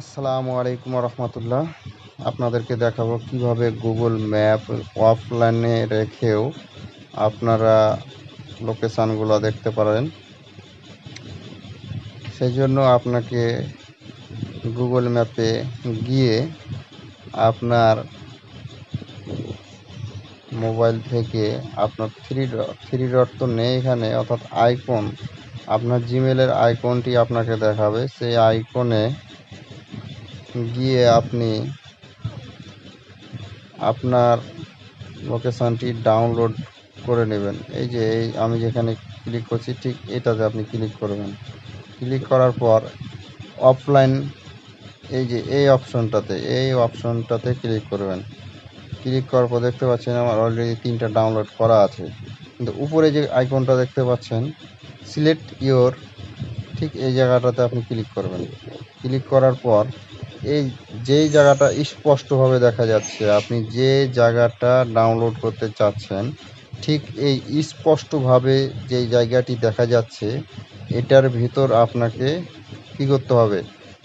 আসসালামু আলাইকুম রহমতুল্লাহ আপনাদেরকে দেখাবো কীভাবে গুগল ম্যাপ অফলাইনে রেখেও আপনারা লোকেশানগুলো দেখতে পারেন। সেই জন্য আপনাকে গুগল ম্যাপে গিয়ে আপনার মোবাইল থেকে আপনার থ্রি ডট থ্রি ডট তো নেই এখানে, অর্থাৎ আইকন আপনার জিমেলের আইকনটি আপনাকে দেখাবে। সেই আইকনে গিয়ে আপনি আপনার লোকেশানটি ডাউনলোড করে নেবেন। এই যে এই আমি যেখানে ক্লিক করছি, ঠিক এটাতে আপনি ক্লিক করবেন। ক্লিক করার পর অফলাইন এই যে এই অপশনটাতে এই অপশনটাতে ক্লিক করবেন। ক্লিক করার পর দেখতে পাচ্ছেন আমার অলরেডি তিনটা ডাউনলোড করা আছে। কিন্তু উপরে যে আইকনটা দেখতে পাচ্ছেন সিলেক্ট ইওর ঠিক এই জায়গাটাতে আপনি ক্লিক করবেন। ক্লিক করার পর এই যেই জায়গাটা স্পষ্টভাবে দেখা যাচ্ছে, আপনি যে জায়গাটা ডাউনলোড করতে চাচ্ছেন, ঠিক এই স্পষ্টভাবে যেই জায়গাটি দেখা যাচ্ছে, এটার ভিতর আপনাকে কী করতে হবে?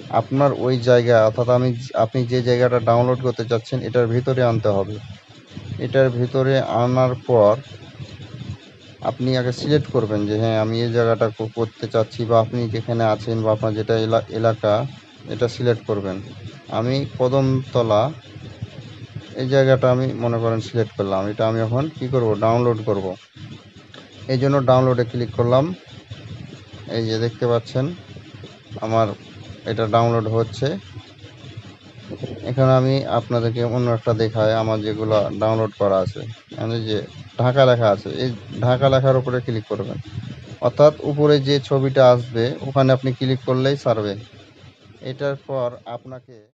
আপনার ওই জায়গা, অর্থাৎ আমি আপনি যে জায়গাটা ডাউনলোড করতে চাচ্ছেন, এটার ভিতরে আনতে হবে। এটার ভিতরে আনার পর আপনি আগে সিলেক্ট করবেন যে হ্যাঁ আমি এই জায়গাটা করতে চাচ্ছি বা আপনি যেখানে আছেন বা আপনার যেটা এলা- এলাকা এটা সিলেক্ট করবেন। আমি কদমতলা এই জায়গাটা আমি মনে করেন সিলেক্ট করলাম। এটা আমি এখন কি করব? ডাউনলোড করব। এই জন্য ডাউনলোডে ক্লিক করলাম। এই যে দেখতে পাচ্ছেন, আমার এটা ডাউনলোড হচ্ছে। এখানে আমি আপনাদেরকে অন্য একটা দেখায়, আমার যেগুলো ডাউনলোড করা আছে। মানে যে ঢাকা লেখা আছে, এই ঢাকা লেখার উপরে ক্লিক করবেন। অর্থাৎ উপরে যে ছবিটা আসবে, ওখানে আপনি ক্লিক করলেই সারবে এটার পর আপনাকে